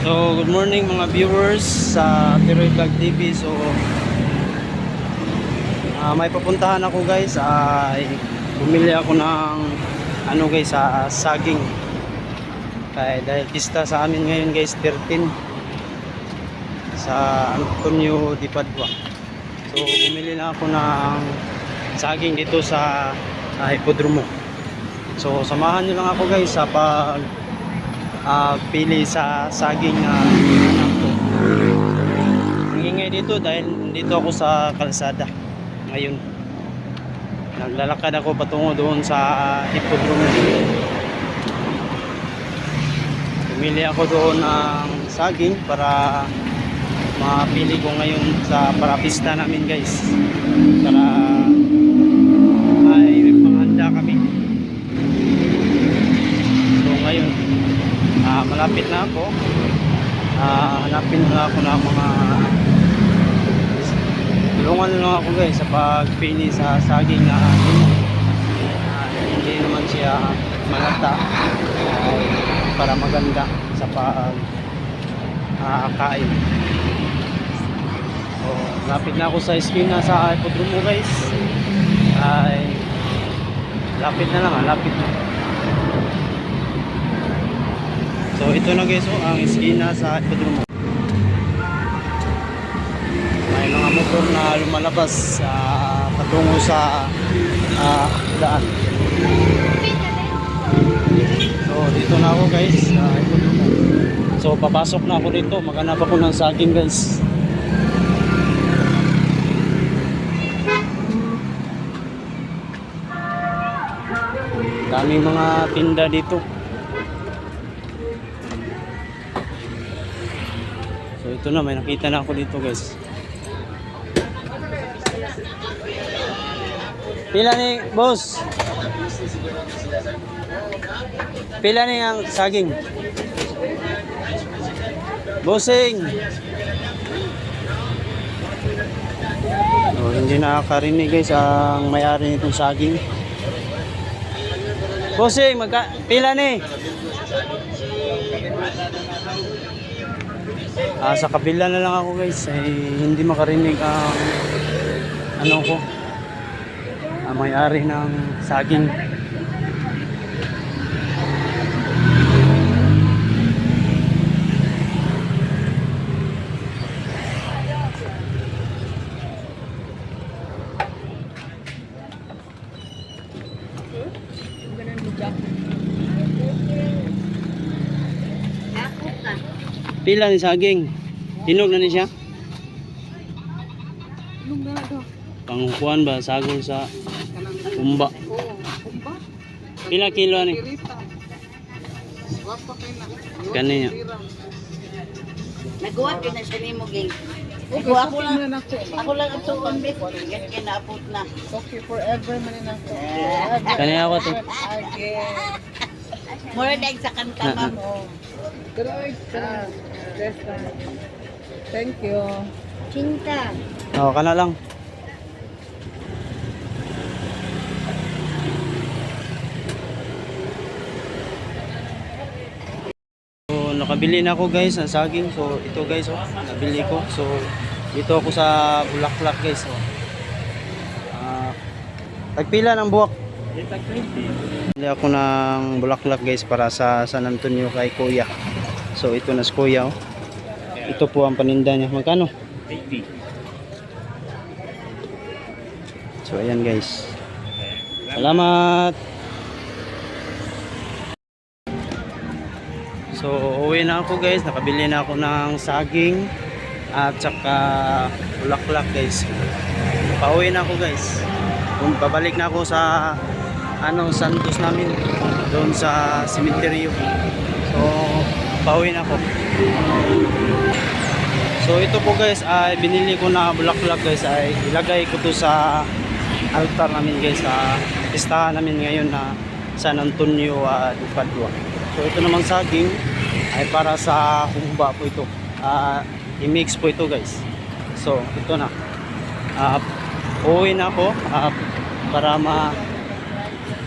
So, good morning mga viewers sa Tiroy Vlog TV. So, ah, may papuntahan ako guys. Ay bumili ako ng ano guys sa saging. Kaya dahil pista sa amin ngayon guys 13 sa Antonio Di Padua. So, bumili na ako ng saging dito sa uh, Hipodromo. So, samahan nyo lang ako guys sa pag ah, pili sa saging na anak ko. Dito dahil dito ako sa kalsada ngayon. Naglalakad ako patungo doon sa hipodromo. Pumili ako doon ng saging para mapili ko ngayon sa parapista namin guys. Para ay may panghanda kami. So ngayon, Ah, malapit na ako. Ah, hanapin na ako ng mga tulungan lang ako guys sa pagpili sa saging na ano. Ah, hindi naman siya malata Ay, para maganda sa pag ah, kain. So, lapit na ako sa esquina sa hipodromo guys. Ay, lapit na lang, lapit na. So ito na guys oh, ang eskina sa hipodromo. May mga motor na lumalabas sa patungo sa ah, daan. So dito na ako guys sa hipodromo. So papasok na ako dito, maghanap ako ng saging guys. Daming mga tinda dito. So ito na, may nakita na ako dito guys. Pila ni boss? Pila ni ang saging? Bossing! Oh, hindi nakakarinig guys ang may-ari nitong saging. Bossing, magka pila ni? Ah, sa kabila na lang ako guys, ay hindi makarinig ang ano ko. Ang may-ari ng saging. Pila ni saging. Hinog na ni siya. Gana daw? Pangkuan ba sagol sa umba. Pila kilo ni? Na. Kaniya. Nagawa ko na siya ni mo, gay. Okay, Ako, lang. ako. Lang ang tukang bit. Yan kinaabot na. Okay forever man ako. Kaniya ako to. Again. Mura dahil sa kanta. Oh. Good ka. Best time. Thank you. Cinta. Oh, kana lang. So, nakabili na ako guys ng saging. So, ito guys, oh, nabili ko. So, dito ako sa Bulaklak guys. Oh. Ah, tagpila ng buwak. Bili ako ng Bulaklak guys para sa San Antonio kay Kuya. So, ito na si Kuya. Oh. Ito po ang paninda niya. Magkano? So ayan guys. Salamat. So uwi na ako guys. Nakabili na ako ng saging at saka bulaklak guys. Pauwi na ako guys. Babalik na ako sa ano Santos namin doon sa cemetery. So pauwi na ako. So ito po guys ay binili ko na bulaklak guys ay ilagay ko to sa altar namin guys sa pistahan namin ngayon na San Antonio uh, de Padua. So ito naman saging ay para sa humba po ito. Ah, i-mix po ito guys. So ito na. Ah, uwi na ako ah, para ma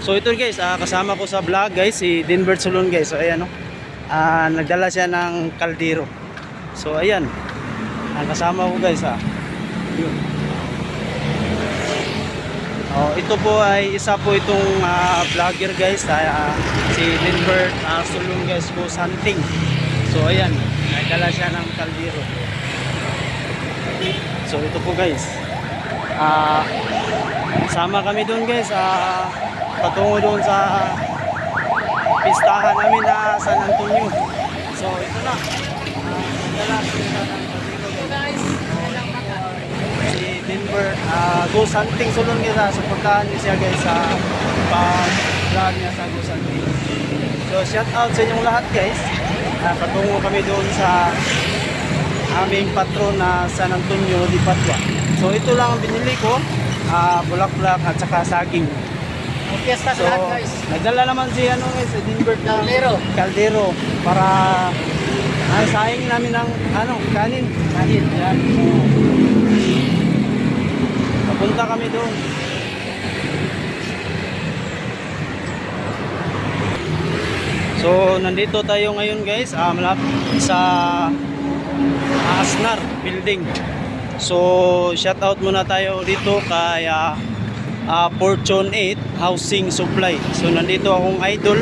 So ito guys, ah, kasama ko sa vlog guys si Dinbert Salon guys. So ayan oh. ah, nagdala siya ng kaldero. So ayan, ang kasama ko guys ah. Yun. Oh, ito po ay isa po itong ah, vlogger guys, ah, si Lindbergh uh, Sulong guys po hunting. So ayan, nagdala siya ng kaldero. So ito po guys. Ah, sama kami doon guys, ah, patungo doon sa pistahan namin na San Antonio. So ito na. Ah, si Denver uh, ghost hunting sulon niya sa pagkaan niya siya guys sa pag niya sa ghost hunting so shout out sa inyong lahat guys. Uh, patungo kami doon sa aming patron na San Antonio di Patwa so ito lang ang binili ko uh, bulaklak at saka saging Fiesta So, nagdala naman si ano guys, si Denver ng Caldero. Caldero para ang saing namin ng ano, kanin. Kanin, yan. So, papunta kami doon. So, nandito tayo ngayon guys, ah, malapit sa ah, Asnar building. So, shout out muna tayo dito kay ah, ah, Fortune 8 Housing Supply. So nandito akong idol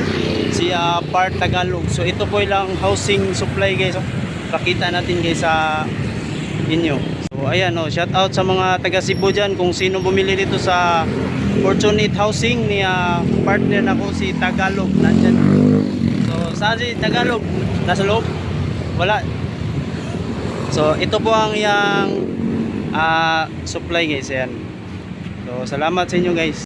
si ah, Part Tagalog. So ito po ilang housing supply guys. Pakita natin guys sa inyo. So ayan oh, shout out sa mga taga Cebu diyan kung sino bumili dito sa Fortune 8 Housing ni ah, partner na ko si Tagalog nandiyan. So saan si Tagalog? Nasa loob? Wala. So ito po ang iyang ah, supply guys. Ayan. So, salamat sa inyo guys.